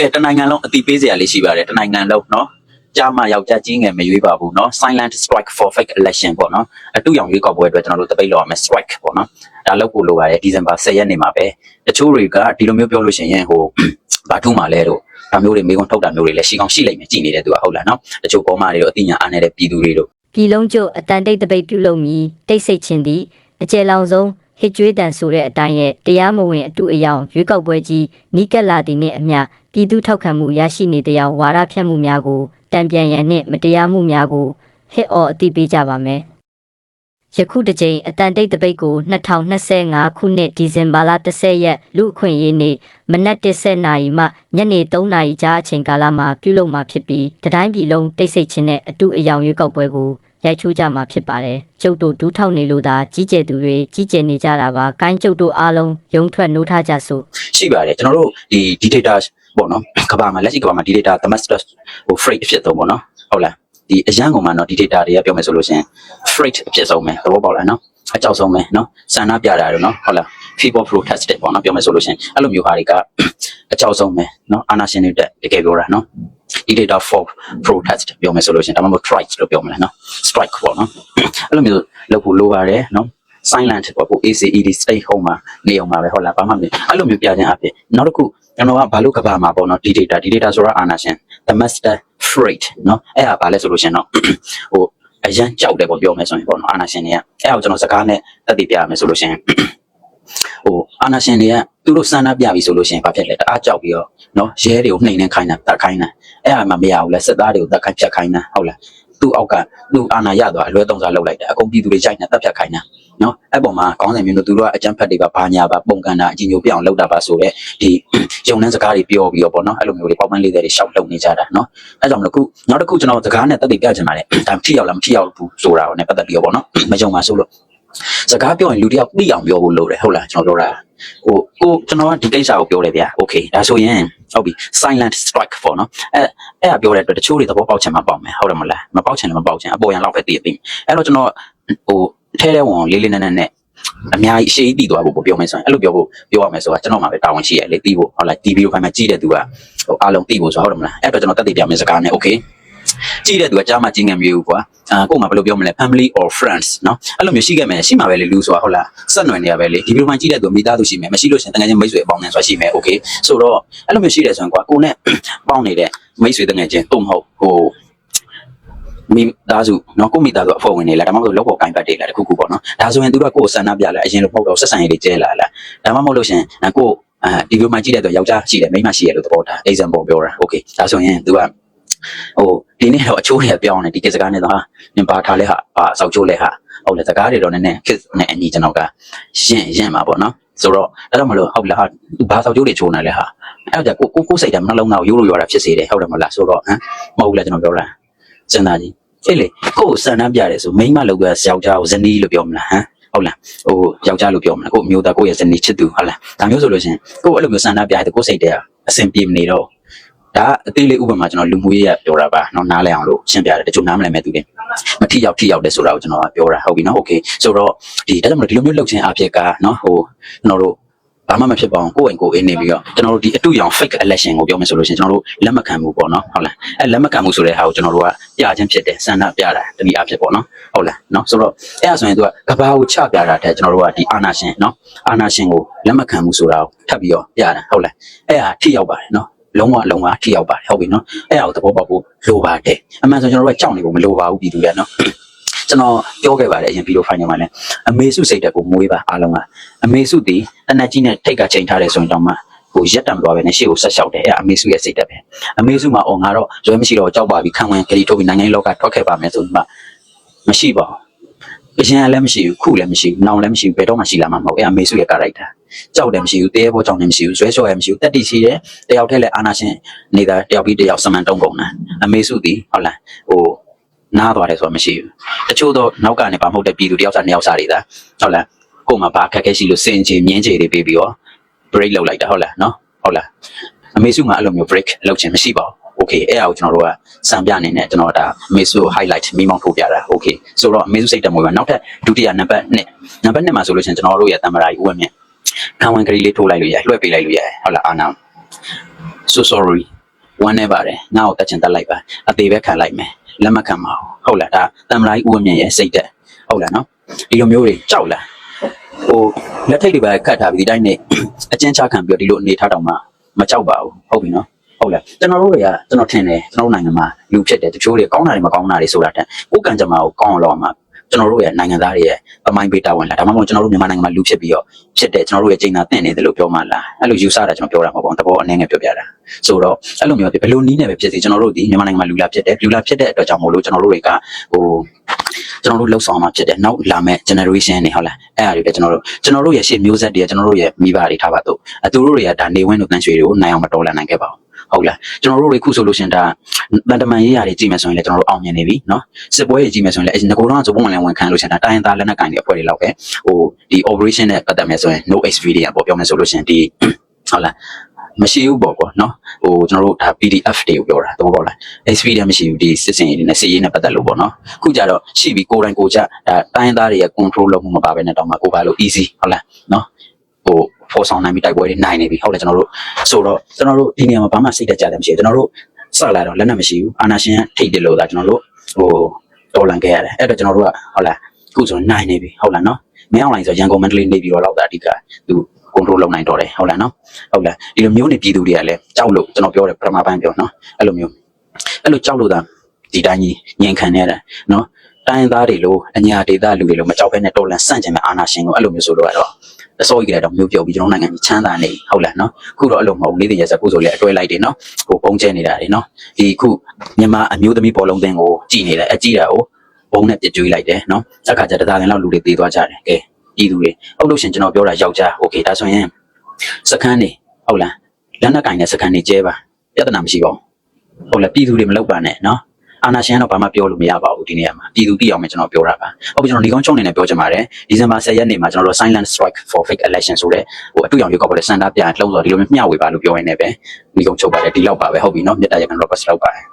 ကဲတနိုင်ငံလုံးအတိပေးစရာလေးရှိပါတယ်တနိုင်ငံလုံးเนาะကြားမယောက်ျားကြီးငယ်မရွေးပါဘူးเนาะ silent strike for fake election ပေါ့เนาะအတူရောင်ရွေးကောက်ပွဲအတွက်ကျွန်တော်တို့တပိတ်လောက်ရမယ် strike ပေါ့เนาะဒါလောက်ကိုလိုပါတယ်ဒီဇင်ဘာ10ရက်နေ့မှာပဲတချို့တွေကဒီလိုမျိုးပြောလို့ရှိရင်ဟို ဘာထုမှလဲတော့ဒါမျိုးတွေမိကုံထုတ်တာမျိုးတွေလည်းရှိကောင်းရှိလိမ့်မယ်ကြည်နေတဲ့သူကဟုတ်လားเนาะတချို့ပေါ်မာတွေတော့အသိဉာဏ်အားနေတဲ့ပြည်သူတွေတို့ ပြည်လုံးကျုပ်အတန်တိတ်တပိတ်ပြုလုပ်မည်တိတ်ဆိတ်ခြင်းသည်အကျယ်လောင်ဆုံးဟစ်ကြွေးတန်ဆိုတဲ့အတိုင်းရဲ့တရားမဝင်အတူအယောင်ရွေးကောက်ပွဲကြီးနီးကပ်လာသည်နှင့်အမျှ ပြည်သူထောက်ခံမှုရရှိနေတဲ့အဝါဒဖြန့်မှုများကိုတံပြန်ရန်နှင့်မတရားမှုများကိုဟစ်အော်အသိပေးကြပါမယ်ယခုတစ်ကြိမ်အတန်တိတ်တပိတ်ကို2025ခုနှစ်ဒီဇင်ဘာလ10ရက်လူအခွင့်အရေးနေ့မနက်10နာရီမှညနေ3နာရီကြားအချိန်ကာလမှာပြုလုပ်မှာဖြစ်ပြီးတတိုင်းပြည်လုံးတိတ်ဆိတ်ခြင်းနဲ့အတူအယောင်ရွေးကောက်ပွဲကို ရိုက်ချိုးကြမှာဖြစ်ပါတယ်။ကျုပ်တို့ဒူးထောက်နေလို့သာကြီးကျယ်သူတွေကြီးကျယ်နေကြတာပါ။ကိုင်းကျုပ်တို့အားလုံးရုံထွက်နှိုးထားကြစို့ရှိပါတယ်ကျွန်တော်တို့ဒီ data ပေါ့နော်ကဘာမှာလက်ရှိကဘာမှာဒီ data domestic ဟို freight အဖြစ်သုံးပေါ့နော်ဟုတ်လားဒီအရန်ကုန်မှာနော်ဒီ data တွေကပြောမယ်ဆိုလို့ရှိရင် freight အဖြစ်ဆုံးပဲသဘောပေါက်လားနော်အကြောက်ဆုံးပဲနော်ဆန္ဒပြတာတော့နော်ဟုတ်လား people protested ပေါ့နော်ပြောမယ်ဆိုလို့ရှိရင်အဲ့လိုမျိုးဟာတွေကအကြောက်ဆုံးပဲနော်အာနာရှင်တွေတက်တကယ်ပြောတာနော်ဒီ data for protest ပြောမယ်ဆိုလို့ရှိရင်ဒါမှမဟုတ် strike လို့ပြောမလဲနော် strike ပေါ့နော်အဲ့လိုမျိုးလုပ်ဖို့လိုပါတယ်နော် silent ပေါ့ကို ACED stay home မှာနေအောင်ပါပဲဟုတ်လားဘာမှမဖြစ်အဲ့လိုမျိုးပြခြင်းအဖြစ်နောက်တစ်ခုကျွန်တော်ကဘာလို့ကဘာမှာပေါ့နော်ဒီ data ဒီ data ဆိုတာအာနာရှင် the master freight နော်အဲ့ဒါဘာလဲဆိုလို့ရှရင်တော့ဟိုအရန်ကြောက်တယ်ပေါ့ပြောမယ်ဆိုရင်ပေါ့နော်အာနာရှင်တွေကအဲ့ဒါကိုကျွန်တော်စကားနဲ့တက်တည်ပြရမယ်ဆိုလို့ရှရင် ဟိုအာနာရှင်တွေကသူတို့စမ်းနှပြပြီဆိုလို့ရှရင်ဘာဖြစ်လဲတအားကြောက်ပြီးတော့နော်ရဲတွေကိုနှိမ်နှင်းခိုင်းတာတတ်ခိုင်းတာအဲ့ဒါမှမရဘူးလဲစစ်သားတွေကိုတတ်ခိုင်းဖြတ်ခိုင်းတာဟုတ်လားသူ့အောက်ကသူ့အာနာရသွားအလွဲသုံးစားလုပ်လိုက်တယ်အကုန်ပြည်သူတွေကြိုက်နေတက်ဖြတ်ခိုင်းတာနော်အဲ့ပေါ်မှာကောင်းတယ်မျိုးတို့သူတို့ကအကြမ်းဖက်တွေပါဘာညာပါပုံကန်တာအချင်းညိုပြအောင်လုပ်တာပါဆိုတော့ဒီယုံနှန်းစကားတွေပြောပြီးတော့ပေါ့နော်အဲ့လိုမျိုးတွေပေါက်ပန်းလေးတွေရှောက်လုပ်နေကြတာနော်အဲ့ကြောင့်မလို့ခုနောက်တစ်ခုကျွန်တော်စကားနဲ့တက်တည်ပြချင်ပါတယ်ဒါထိရောက်လားမထိရောက်ဘူးဆိုတာကိုလည်းပတ်သက်ပြီးတော့ပေါ့နော်မကြုံပါဆိုလို့ စကားပြောရင်လူတယောက်သိအောင်ပြောဖို့လိုတယ်ဟုတ်လားကျွန်တော်ပြောတာဟိုကိုကျွန်တော်ကဒီကိစ္စကိုပြောတယ်ဗျာ okay ဒါဆိုရင်ဟုတ်ပြီ silent strike ပေါ့နော်အဲအဲ့ကပြောတဲ့အတွက်တချို့တွေသဘောပေါက်ချင်မှပေါက်မယ်ဟုတ်တယ်မလားမပေါက်ချင်လည်းမပေါက်ချင်အပေါ်ရန်လောက်ပဲတည်ပြီးအဲ့တော့ကျွန်တော်ဟိုထဲထဲဝင်လေးလေးနက်နက်နဲ့အများကြီးအရှိအတီသွားဖို့ပြောမယ်ဆိုရင်အဲ့လိုပြောဖို့ပြောရမယ်ဆိုတာကျွန်တော်မှပဲတာဝန်ရှိရလေတီးဖို့ဟုတ်လားတီးပြီးတော့ခိုင်းမှကြည့်တဲ့သူကဟိုအားလုံးတီးဖို့ဆိုဟုတ်တယ်မလားအဲ့တော့ကျွန်တော်တက်တည်ပြမယ်စကားနဲ့ okay ကြည့်တဲ့သူကကြားမှကြီးငယ်မျိုးကွာအာကို့မှာဘယ်လိုပြောမလဲ family or friends เนาะအဲ့လိုမျိုးရှိခဲ့မယ်ရှိမှာပဲလေလူဆိုတာဟုတ်လားဆက်နွယ်နေရပဲလေဒီဗီဒီယိုမှာကြည့်တဲ့သူမိသားစုရှိမယ်မရှိလို့ရှရင်တကယ်ချင်းမိတ်ဆွေအပေါင်းနဲ့ဆိုတာရှိမယ်โอเคဆိုတော့အဲ့လိုမျိုးရှိတယ်ဆိုရင်ကွာကိုနဲ့ပေါင်းနေတဲ့မိတ်ဆွေတကယ်ချင်းတုံမဟုတ်ဟိုမိသားစုเนาะကိုမိသားစုအဖွဲ့ဝင်တွေလားဒါမှမဟုတ်လောက်ပေါ်ကိုင်းပတ်တွေလားတခုခုပေါ့နော်ဒါဆိုရင်သူတို့ကကိုယ်ဆန္ဒပြလာအရင်လိုမဟုတ်တော့ဆက်ဆံရေးတွေကျဲလာလားဒါမှမဟုတ်လို့ရှရင်ကိုအဲဒီဗီဒီယိုမှာကြည့်တဲ့သူယောက်ျားရှိတယ်မိန်းမရှိတယ်လို့သဘောထား example ပြောတာโอเคဒါဆိုရင် तू က ဟိုဒီနေ့တော့အချိုးတွေပြောင်းနေဒီကိစ္စကားနဲ့တော့နင်ပါထားလဲဟာအာစောက်ချိုးလဲဟာဟုတ်လေစကားတွေတော့နည်းနည်းခစ်နဲ့အညီကျွန်တော်ကရင်ရင်မှာပေါ့နော်ဆိုတော့အဲ့တော့မလို့ဟုတ်လားဟာဘာစောက်ချိုးတွေချိုးနေလဲဟာအဲ့ဒါကိုကိုကိုစိတ်တယ်နှလုံးသားကိုရိုးရိုးရွာတာဖြစ်စေတယ်ဟုတ်တယ်မလားဆိုတော့ဟမ်မဟုတ်ဘူးလားကျွန်တော်ပြောတာစဉ်းစားကြည့်အေးလေကိုယ်စံနှမ်းပြတယ်ဆိုမိန်းမလောက်ကယောက်ျားကိုဇနီးလို့ပြောမလားဟမ်ဟုတ်လားဟိုယောက်ျားလို့ပြောမလားကိုအမျိုးသားကိုရဲ့ဇနီးချစ်သူဟုတ်လားဒါမျိုးဆိုလို့ရှင်ကိုအဲ့လိုမျိုးစံနှမ်းပြရတယ်ကိုစိတ်တဲ့အဆင်ပြေမနေတော့ ဒါအသေးလေးဥပမာကျွန်တော်လူမှုရေးရပြောတာပါเนาะနားလည်အောင်လို့ရှင်းပြတယ်တချို့နားမလည်မဲ့သူတွေမထိရောက်ထိရောက်တယ်ဆိုတာကိုကျွန်တော်ကပြောတာဟုတ်ပြီเนาะโอเคဆိုတော့ဒီဒါကြောင့်မလို့ဒီလိုမျိုးလှုပ်ခြင်းအဖြစ်ကเนาะဟိုကျွန်တော်တို့ဘာမှမဖြစ်ပါဘူးကိုယ့်အိမ်ကိုယ်အေးနေပြီးတော့ကျွန်တော်တို့ဒီအတူရောင် fake election ကိုပြောမယ်ဆိုလို့ရှိရင်ကျွန်တော်တို့လက်မခံဘူးပေါ့နော်ဟုတ်လားအဲလက်မခံဘူးဆိုတဲ့ဟာကိုကျွန်တော်တို့ကပြခြင်းဖြစ်တယ်စန္ဒပြတာတနည်းအားဖြင့်ပေါ့နော်ဟုတ်လားနော်ဆိုတော့အဲ့ဒါဆိုရင်သူကကဘာကိုချပြတာတဲ့ကျွန်တော်တို့ကဒီအာနာရှင်နော်အာနာရှင်ကိုလက်မခံဘူးဆိုတာကိုထပ်ပြီးတော့ပြတာဟုတ်လားအဲ့ဟာထိရောက်ပါတယ်နော် လုံးဝလုံးဝထိရောက်ပါတယ်ဟုတ်ပြီနော်အဲ့ဒါကိုသဘောပေါက်ဖို့လိုပါတယ်အမှန်ဆိုကျွန်တော်တို့ကကြောက်နေဖို့မလိုပါဘူးပြည်သူတွေနော်ကျွန်တော်ပြောခဲ့ပါတယ်အရင်ဗီဒီယိုဖိုင်ထဲမှာလည်းအမေစုစိတ်တက်ကိုမွေးပါအားလုံးကအမေစုတီတနက်ကြီးနဲ့ထိတ်ကချိန်ထားတယ်ဆိုရင်တော့မှဟိုရက်တံသွားပဲနဲ့ရှေ့ကိုဆက်လျှောက်တယ်အဲ့အမေစုရဲ့စိတ်တက်ပဲအမေစုမှာအော်ငါတော့ဇွဲမရှိတော့ကြောက်ပါပြီခံဝင်ဂရီထုတ်ပြီးနိုင်ငံရေးလောကထွက်ခဲ့ပါမယ်ဆိုပြီးမှမရှိပါဘူးအရင်ကလည်းမရှိဘူးခုလည်းမရှိဘူးနောင်လည်းမရှိဘူးဘယ်တော့မှရှိလာမှာမဟုတ်အဲ့အမေစုရဲ့ကာရိုက်တာ ကြောက်တယ်မရှိဘူးတဲဘောကြောင့်လည်းမရှိဘူးဇွဲလျှော်လည်းမရှိဘူးတက်တိရှိတယ်တယောက်တည်းလည်းအာနာရှင်နေတာတယောက်ပြီးတယောက်စမန်တုံးကုန်တာအမေစုသည်ဟုတ်လားဟိုနားသွားတယ်ဆိုတာမရှိဘူးတချို့တော့နောက်ကနေပါမဟုတ်တဲ့ပြည်သူတယောက်စားနှစ်ယောက်စားတွေသာဟုတ်လားကို့မှာဘာခက်ခဲရှိလို့စင်ချင်မြင်းချေတွေပေးပြီးတော့ break လုပ်လိုက်တာဟုတ်လားနော်ဟုတ်လားအမေစုမှာအဲ့လိုမျိုး break လုပ်ချင်မရှိပါဘူး okay အဲ့ဒါကိုကျွန်တော်တို့ကစံပြအနေနဲ့ကျွန်တော်ဒါအမေစု highlight မိမောင်းထုတ်ပြတာ okay ဆိုတော့အမေစုစိတ်တမွေးပါနောက်ထပ်ဒုတိယနံပါတ်1နံပါတ်2မှာဆိုလို့ရှိရင်ကျွန်တော်တို့ရဲ့တမ္မာရာကြီးဥဝမြင့် ခံဝန်ကလေးလေးထိုးလိုက်လို့ရတယ်လွှဲပေးလိုက်လို့ရတယ်ဟုတ်လားအာနာ so sorry ဝမ်းနေပါတယ်ငါ့ကိုတက်ချင်တက်လိုက်ပါအသေးပဲခံလိုက်မယ်လက်မခံပါဘူးဟုတ်လားဒါတမလာကြီးဦးအမြင့်ရဲ့စိတ်တက်ဟုတ်လားနော်ဒီလိုမျိုးတွေကြောက်လားဟိုလက်ထိတ်တွေပဲခတ်ထားပြီးဒီတိုင်းနေအကျဉ်းချခံပြီးတော့ဒီလိုအနေထားတောင်မှမကြောက်ပါဘူးဟုတ်ပြီနော်ဟုတ်လားကျွန်တော်တို့တွေကကျွန်တော်ထင်တယ်ကျွန်တော်တို့နိုင်ငံမှာလူဖြစ်တယ်တချို့တွေကောင်းတာတွေမကောင်းတာတွေဆိုတာတန်ကိုယ်ကံကြမ္မာကိုကောင်းအောင်လုပ်အောင်မှာ ကျွန်တော်တို့ရဲ့နိုင်ငံသားတွေရဲ့အမိုင်းပေးတာဝန်လားဒါမှမဟုတ်ကျွန်တော်တို့မြန်မာနိုင်ငံမှာလူဖြစ်ပြီးတော့ဖြစ်တယ်ကျွန်တော်တို့ရဲ့ကျိန်သာတင့်နေတယ်လို့ပြောမှလားအဲ့လိုယူဆတာကျွန်တော်ပြောတာမဟုတ်ပါဘူးတဘောအနေနဲ့ပြောပြတာဆိုတော့အဲ့လိုမျိုးပဲဘယ်လိုနီးနေပဲဖြစ်စီကျွန်တော်တို့ဒီမြန်မာနိုင်ငံမှာလူလာဖြစ်တယ်လူလာဖြစ်တဲ့အတွက်ကြောင့်မို့လို့ကျွန်တော်တို့တွေကဟိုကျွန်တော်တို့လှုပ်ဆောင်မှာဖြစ်တယ်နောက်လာမဲ့ generation တွေဟုတ်လားအဲ့အရာတွေပဲကျွန်တော်တို့ကျွန်တော်တို့ရဲ့ရှေ့မျိုးဆက်တွေကကျွန်တော်တို့ရဲ့မိဘတွေထားပါတော့အတူတို့တွေကဒါနေဝင်းတို့တန်းရွှေတွေကိုနိုင်အောင်မတော်လန်နိုင်ခဲ့ပါဘူး ဟုတ်လားကျွန်တော်တို့တွေခုဆိုလို့ရှင်ဒါတန်တမန်ရေးရာတွေကြည့်မယ်ဆိုရင်လည်းကျွန်တော်တို့အောင်မြင်နေပြီနော်စစ်ပွဲတွေကြည့်မယ်ဆိုရင်လည်းငကိုတော့ဆိုပုံမှန်လည်းဝန်ခံလို့ရှင်ဒါတိုင်းသားလက်နက်ကင်တွေအဖွဲ့တွေလောက်ပဲဟိုဒီ operation နဲ့ပတ်သက်မယ်ဆိုရင် no hv တွေပေါ့ပြောမယ်ဆိုလို့ရှင်ဒီဟုတ်လားမရှိဘူးပေါ့ကွာနော်ဟိုကျွန်တော်တို့ဒါ PDF တွေကိုပြောတာသဘောပေါက်လား SPD မရှိဘူးဒီစစ်စင်ရေးနဲ့စစ်ရေးနဲ့ပတ်သက်လို့ပေါ့နော်အခုကြတော့ရှိပြီကိုယ်တိုင်ကိုကြဒါတိုင်းသားတွေရဲ့ control လုပ်မှုမပါဘဲနဲ့တော့မှကိုပါလို့ easy ဟုတ်လားနော် ဖော်ဆောင်နိုင်ပြီးတိုက်ပွဲတွေနိုင်နေပြီဟုတ်တယ်ကျွန်တော်တို့ဆိုတော့ကျွန်တော်တို့ဒီနေရာမှာဘာမှစိတ်တက်ကြတယ်မရှိဘူးကျွန်တော်တို့စလာတော့လက်နက်မရှိဘူးအာနာရှင်ထိတ်တယ်လို့သာကျွန်တော်တို့ဟိုတော်လန်ခဲ့ရတယ်အဲ့တော့ကျွန်တော်တို့ကဟုတ်လားအခုဆိုနိုင်နေပြီဟုတ်လားနော်မင်းအောင်လိုက်ဆိုရန်ကုန်မန္တလေးနေပြီးတော့လောက်တာအဓိကသူကွန်ထရိုးလုပ်နိုင်တော့တယ်ဟုတ်လားနော်ဟုတ်လားဒီလိုမျိုးနေပြည်သူတွေကလည်းကြောက်လို့ကျွန်တော်ပြောတယ်ပထမပိုင်းပြောနော်အဲ့လိုမျိုးအဲ့လိုကြောက်လို့သာဒီတိုင်းကြီးညင်ခံနေရတယ်နော်တိုင်းသားတွေလိုအညာဒေသလူတွေလိုမကြောက်ဘဲနဲ့တော်လန်ဆန့်ကျင်မဲ့အာဏာရှင်ကိုအဲ့လိုမျိုးဆိုလို့ရတော့ အစိုးရကတော့မျိုးပြုတ်ပြီးကျွန်တော်နိုင်ငံကြီးချမ်းသာနေဟုတ်လားနော်ခုတော့အဲ့လိုမဟုတ်ဘူးနေ့တည်းရက်စက်ခုဆိုလေအတွဲလိုက်တယ်နော်ဟိုပုံကျဲနေတာတွေနော်ဒီခုမြန်မာအမျိုးသမီးပေါ်လုံးသင်းကိုကြည်နေတယ်အကြည့်တာကိုဘုံနဲ့ပြကြွေးလိုက်တယ်နော်အခါကျတသားလင်လောက်လူတွေသေးသွားကြတယ်ကဲပြည်သူတွေဟုတ်လို့ရှရင်ကျွန်တော်ပြောတာယောက်ျားโอเคဒါဆိုရင်စခန်းနေဟုတ်လားလက်နက်ကင်တဲ့စခန်းနေကျဲပါပြဿနာမရှိပါဘူးဟုတ်လားပြည်သူတွေမလောက်ပါနဲ့နော် အာနာရှင်ကတော့ဘာမှပြောလို့မရပါဘူးဒီနေရာမှာပြည်သူတိအောင်ပဲကျွန်တော်ပြောတာပါဟုတ်ပြီကျွန်တော်ဒီကောင်းချုံနေနဲ့ပြောချင်ပါတယ်ဒီဇင်ဘာ10ရက်နေ့မှာကျွန်တော်တို့ silent strike for fake election ဆိုတဲ့ဟိုအတူရောင်ရွေးကောက်ပွဲစံတာပြန်လှုပ်တော့ဒီလိုမျိုးမျှဝေပါလို့ပြောရင်းနဲ့ပဲဒီကုန်းချုပ်ပါတယ်ဒီလောက်ပါပဲဟုတ်ပြီနော်မြတ်တရကန် Robert လောက်ပါတယ်